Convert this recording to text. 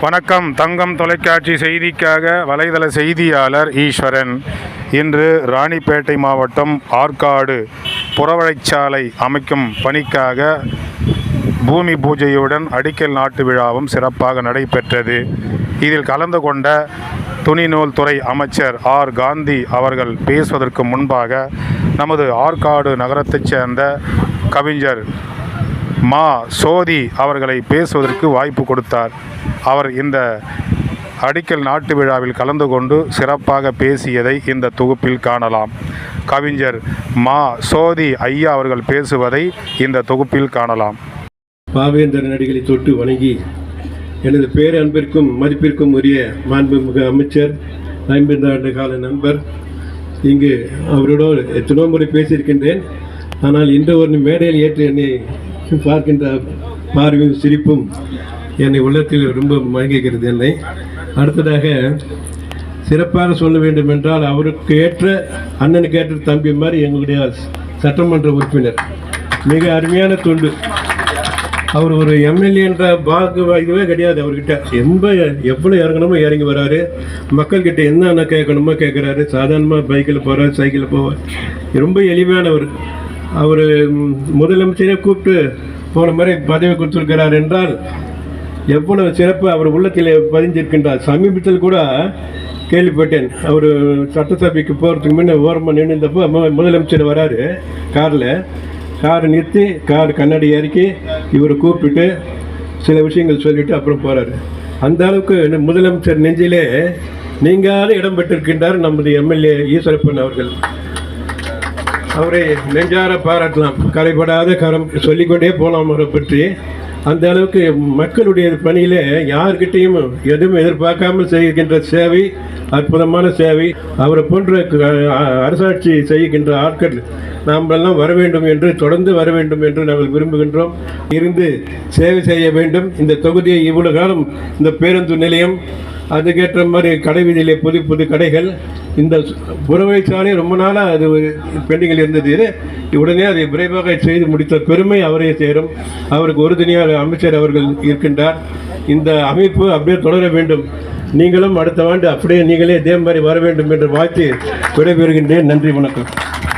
வணக்கம். தங்கம் தொலைக்காட்சி செய்திக்காக வலைதள செய்தியாளர் ஈஸ்வரன். இன்று ராணிப்பேட்டை மாவட்டம் ஆற்காடு புறவழைச்சாலை அமைக்கும் பணிக்காக பூமி பூஜையுடன் அடிக்கல் நாட்டு விழாவும் சிறப்பாக நடைபெற்றது. இதில் கலந்து கொண்ட துணிநூல் துறை அமைச்சர் ஆர். காந்தி அவர்கள் பேசுவதற்கு முன்பாக நமது ஆற்காடு நகரத்தைச் சேர்ந்த கவிஞர் மா சோதி அவர்களை பேசுவதற்கு வாய்ப்பு கொடுத்தார். அவர் இந்த அடிக்கல் நாட்டு விழாவில் கலந்து கொண்டு சிறப்பாக பேசியதை இந்த தொகுப்பில் காணலாம். கவிஞர் மா சோதி ஐயா அவர்கள் பேசுவதை இந்த தொகுப்பில் காணலாம். பாவேந்தர் நடிகளை தொட்டு வணங்கி எனது பேரன்பிற்கும் மதிப்பிற்கும் உரிய மாண்புமிகு அமைச்சர் ஐம்பது ஆண்டு கால நண்பர் இங்கு அவரோடு எத்தனோ முறை பேசியிருக்கின்றேன். ஆனால் இன்று ஒரு மேடையில் ஏற்று என்னை பார்க்கின்ற பார்வையும் சிரிப்பும் என்னை உள்ளத்தில் ரொம்ப மகிழ்கிறது என்னை. அடுத்ததாக சிறப்பாக சொல்ல வேண்டும் என்றால் அவருக்கு ஏற்ற அண்ணனுக்கு ஏற்ற தம்பி மாதிரி எங்களுடைய சட்டமன்ற உறுப்பினர். மிக அருமையான தொண்டு. அவர் ஒரு எம்எல்ஏ என்ற பாக்கு இதுவே கிடையாது அவர்கிட்ட. எம்ப எவ்வளோ இறங்கணுமோ இறங்கி வராரு. மக்கள்கிட்ட என்னென்ன கேட்கணுமோ கேட்குறாரு. சாதாரணமாக பைக்கில் போகிறார் சைக்கிளில் போவார். ரொம்ப எளிமையானவர். அவர் முதலமைச்சரே கூப்பிட்டு போன முறை பதவி கொடுத்துருக்கிறார் என்றால் எவ்வளவு சிறப்பு அவர் உள்ளத்தில் பதிஞ்சிருக்கின்றார் சமீபத்தில் கூட கேள்விப்பட்டேன். அவர் சட்டசபைக்கு போகிறதுக்கு முன்னே ஓரமாக நின்றுந்தப்போ முதலமைச்சர் வராரு. காரில். காரை நிறுத்தி கார் கண்ணாடி இறக்கி இவரை கூப்பிட்டுட்டு சில விஷயங்கள் சொல்லிவிட்டு அப்புறம் போகிறாரு அந்த அளவுக்கு முதலமைச்சர் நெஞ்சிலே நீங்காத இடம் பெற்றிருக்கின்றார் நமது எம்எல்ஏ ஈஸ்வரப்பன் அவர்கள். அவரை நெஞ்சார பாராட்டலாம். கரைபடாத கரம் சொல்லிக்கொண்டே போகலாம் அவரை பற்றி. அந்த அளவுக்கு மக்களுடைய பணியிலே யார்கிட்டையும் எதுவும் எதிர்பார்க்காமல் செய்கின்ற சேவை அற்புதமான சேவை அவரை போன்ற அரசாட்சி செய்கின்ற ஆட்கள் நாமெல்லாம் வர வேண்டும் என்று தொடர்ந்து வர வேண்டும் என்று நாங்கள் விரும்புகின்றோம். இருந்து சேவை செய்ய வேண்டும். இந்த தொகுதியை இவ்வளவு காலம் இந்த பேருந்து நிலையம் அதுக்கேற்ற மாதிரி கடை வீதியிலே புது புது கடைகள் இந்த புறவை சாலை ரொம்ப நாளாக அது ஒரு பெண்டிங்கில் இருந்தது. உடனே அதை விரைவாக செய்து முடித்த பெருமை அவரே சேரும். அவருக்கு உறுதுணையாக அமைச்சர் அவர்கள் இருக்கின்றார். இந்த அமைப்பு அப்படியே தொடர வேண்டும். நீங்களும் அடுத்த ஆண்டு அப்படியே நீங்களே இதே மாதிரி வர வேண்டும் என்று வாழ்த்து விடைபெறுகின்றேன். நன்றி வணக்கம்.